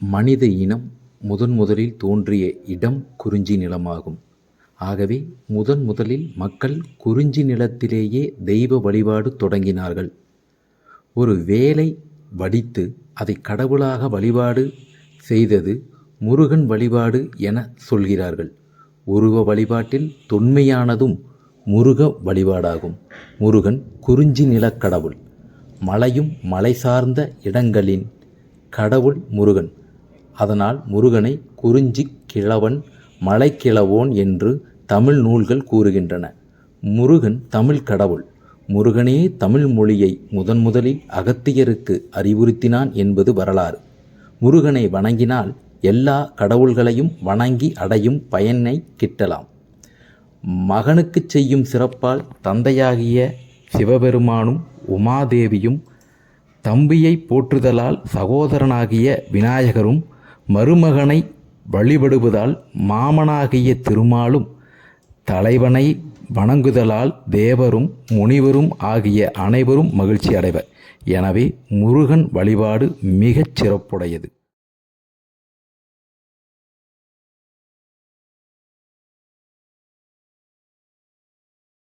மனித இனம் முதன் முதலில் தோன்றிய இடம் குறிஞ்சி நிலமாகும். ஆகவே முதன் முதலில் மக்கள் குறிஞ்சி நிலத்திலேயே தெய்வ வழிபாடு தொடங்கினார்கள். ஒரு வேலை வடித்து அதை கடவுளாக வழிபாடு செய்தது முருகன் வழிபாடு என சொல்கிறார்கள். உருவ வழிபாட்டில் தொன்மையானதும் முருக வழிபாடாகும். முருகன் குறிஞ்சி நிலக்கடவுள். மலையும் மலை சார்ந்த இடங்களின் கடவுள் முருகன். அதனால் முருகனை குறிஞ்சி கிழவன் மலைக்கிழவோன் என்று தமிழ் நூல்கள் கூறுகின்றன. முருகன் தமிழ் கடவுள். முருகனே தமிழ் மொழியை முதன் முதலில் அகத்தியருக்கு அறிவுறுத்தினான் என்பது வரலாறு. முருகனை வணங்கினால் எல்லா கடவுள்களையும் வணங்கி அடையும் பயனை கிட்டலாம். மகனுக்குச் செய்யும் சிறப்பால் தந்தையாகிய சிவபெருமானும் உமாதேவியும் தம்பியை போற்றுதலால் சகோதரனாகிய விநாயகரும் மருமகனை வழிபடுவதால் மாமனாகிய திருமாலும் தலைவனை வணங்குதலால் தேவரும் முனிவரும் ஆகிய அனைவரும் மகிழ்ச்சி அடைவர் எனவே முருகன் வழிபாடு மிகச் சிறப்புடையது.